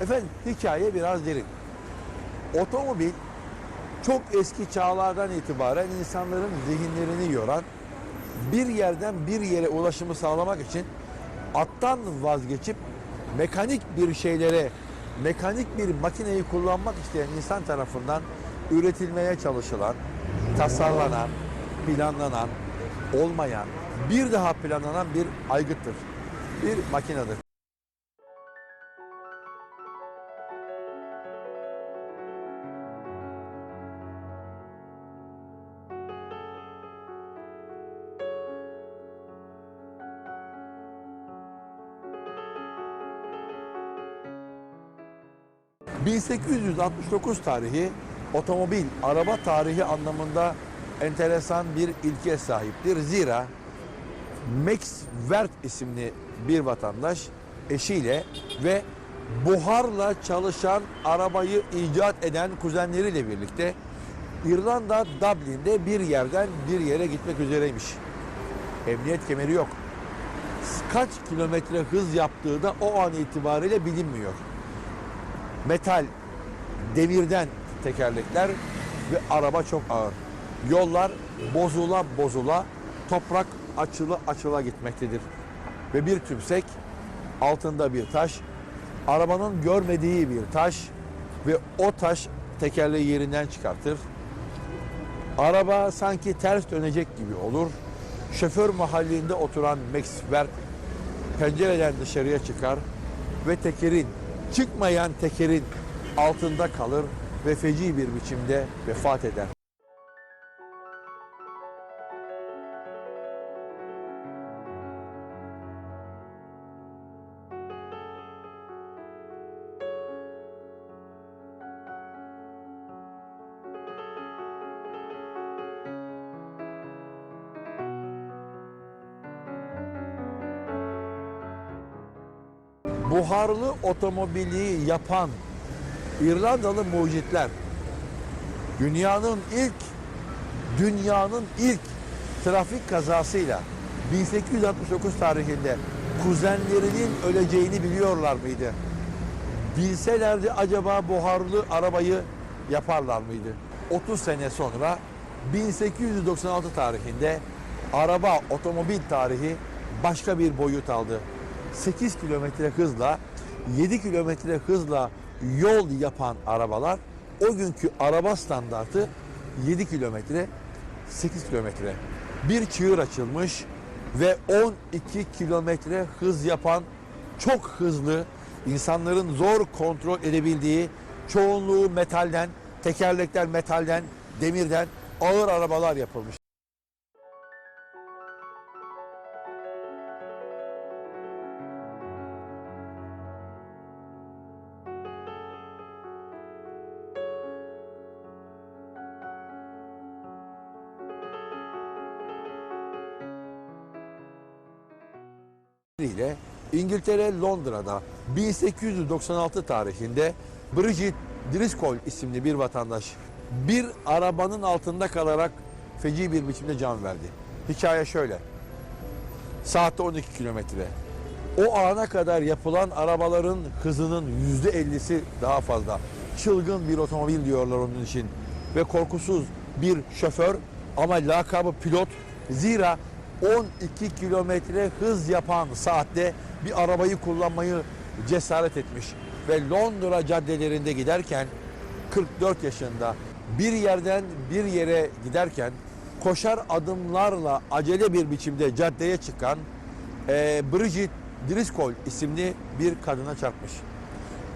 Efendim hikaye biraz derin. Otomobil çok eski çağlardan itibaren insanların zihinlerini yoran bir yerden bir yere ulaşımı sağlamak için attan vazgeçip mekanik bir şeylere, mekanik bir makineyi kullanmak isteyen insan tarafından üretilmeye çalışılan, tasarlanan, planlanan, olmayan, bir daha planlanan bir aygıttır. Bir makinedir. ...1869 tarihi otomobil, araba tarihi anlamında enteresan bir ilke sahiptir. Zira Max Wert isimli bir vatandaş eşiyle ve buharla çalışan arabayı icat eden kuzenleriyle birlikte İrlanda Dublin'de bir yerden bir yere gitmek üzereymiş. Emniyet kemeri yok. Kaç kilometre hız yaptığı da o an itibariyle bilinmiyor. Metal, demirden tekerlekler ve araba çok ağır. Yollar bozula bozula, toprak açılı açıla gitmektedir. Ve bir tümsek, altında bir taş, arabanın görmediği bir taş ve o taş tekerleği yerinden çıkartır. Araba sanki ters dönecek gibi olur. Şoför mahallinde oturan Max Wert pencereden dışarıya çıkar ve tekerin, çıkmayan tekerin altında kalır ve feci bir biçimde vefat eder. Buharlı otomobili yapan İrlandalı mucitler dünyanın ilk dünyanın ilk trafik kazasıyla 1869 tarihinde kuzenlerinin öleceğini biliyorlar mıydı? Bilselerdi acaba buharlı arabayı yaparlar mıydı? 30 sene sonra 1896 tarihinde araba otomobil tarihi başka bir boyut aldı. 8 kilometre hızla 7 kilometre hızla yol yapan arabalar o günkü araba standartı 7 kilometre 8 kilometre. Bir çığır açılmış ve 12 kilometre hız yapan çok hızlı insanların zor kontrol edebildiği çoğunluğu metalden, tekerlekler metalden, demirden ağır arabalar yapılmış. İle İngiltere Londra'da 1896 tarihinde Bridget Driscoll isimli bir vatandaş bir arabanın altında kalarak feci bir biçimde can verdi. Hikaye şöyle. Saatte 12 kilometre. O ana kadar yapılan arabaların hızının yüzde 50'si daha fazla. Çılgın bir otomobil diyorlar onun için. Ve korkusuz bir şoför ama lakabı pilot. Zira 12 kilometre hız yapan saatte bir arabayı kullanmayı cesaret etmiş. Ve Londra caddelerinde giderken 44 yaşında bir yerden bir yere giderken koşar adımlarla acele bir biçimde caddeye çıkan e, Bridget Driscoll isimli bir kadına çarpmış.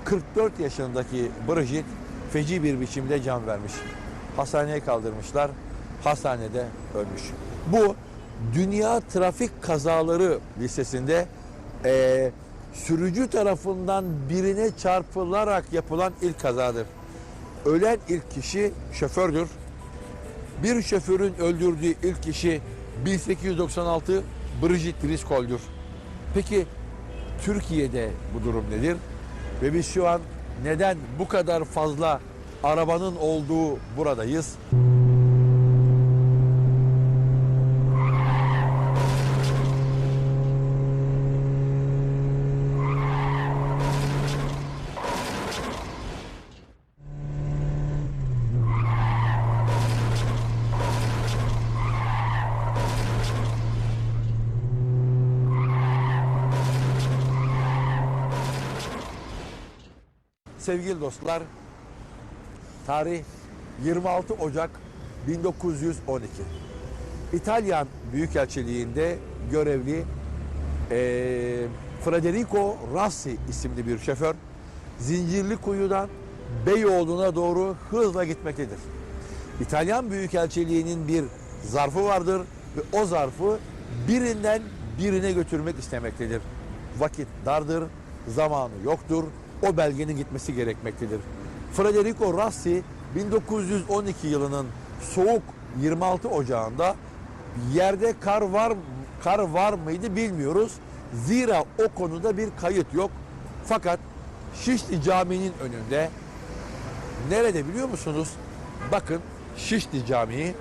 44 yaşındaki Bridget feci bir biçimde can vermiş. Hastaneye kaldırmışlar. Hastanede ölmüş. Bu Dünya Trafik Kazaları listesinde e, sürücü tarafından birine çarpılarak yapılan ilk kazadır. Ölen ilk kişi şofördür. Bir şoförün öldürdüğü ilk kişi 1896 Bridget Driscoll'dur. Peki Türkiye'de bu durum nedir? Ve biz şu an neden bu kadar fazla arabanın olduğu buradayız? Sevgili dostlar, tarih 26 Ocak 1912. İtalyan Büyükelçiliğinde görevli eee Federico Rassi isimli bir şoför Zincirli Kuyu'dan Beyoğlu'na doğru hızla gitmektedir. İtalyan Büyükelçiliği'nin bir zarfı vardır ve o zarfı birinden birine götürmek istemektedir. Vakit dardır, zamanı yoktur, o belgenin gitmesi gerekmektedir. Federico Rassi 1912 yılının soğuk 26 Ocağı'nda yerde kar var kar var mıydı bilmiyoruz. Zira o konuda bir kayıt yok. Fakat Şişli Camii'nin önünde nerede biliyor musunuz? Bakın Şişli Camii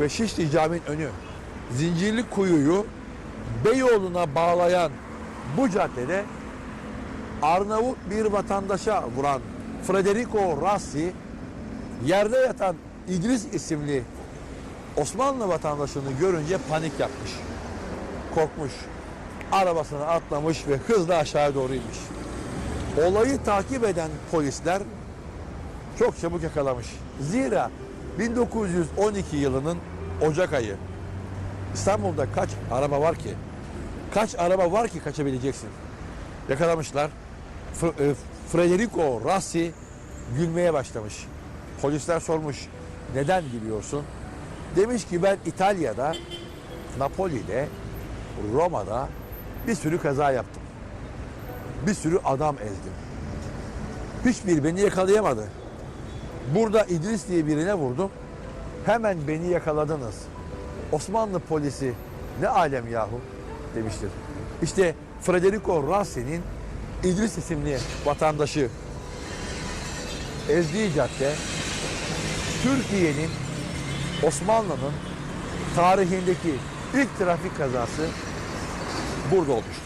ve Şişli Camii'nin önü Zincirli Kuyu'yu Beyoğlu'na bağlayan bu caddede Arnavut bir vatandaşa vuran Federico Rassi yerde yatan İdris isimli Osmanlı vatandaşını görünce panik yapmış. Korkmuş. Arabasına atlamış ve hızla aşağı doğru inmiş. Olayı takip eden polisler çok çabuk yakalamış. Zira 1912 yılının Ocak ayı İstanbul'da kaç araba var ki? Kaç araba var ki kaçabileceksin? Yakalamışlar. F- e, Federico Rassi gülmeye başlamış. Polisler sormuş. Neden gülüyorsun? Demiş ki ben İtalya'da, Napoli'de, Roma'da bir sürü kaza yaptım. Bir sürü adam ezdim. Hiçbir beni yakalayamadı. Burada İdris diye birine vurdum. Hemen beni yakaladınız. Osmanlı polisi ne alem yahu demiştir. İşte Federico Rassi'nin İdris isimli vatandaşı ezdiği cadde Türkiye'nin Osmanlı'nın tarihindeki ilk trafik kazası burada olmuştur.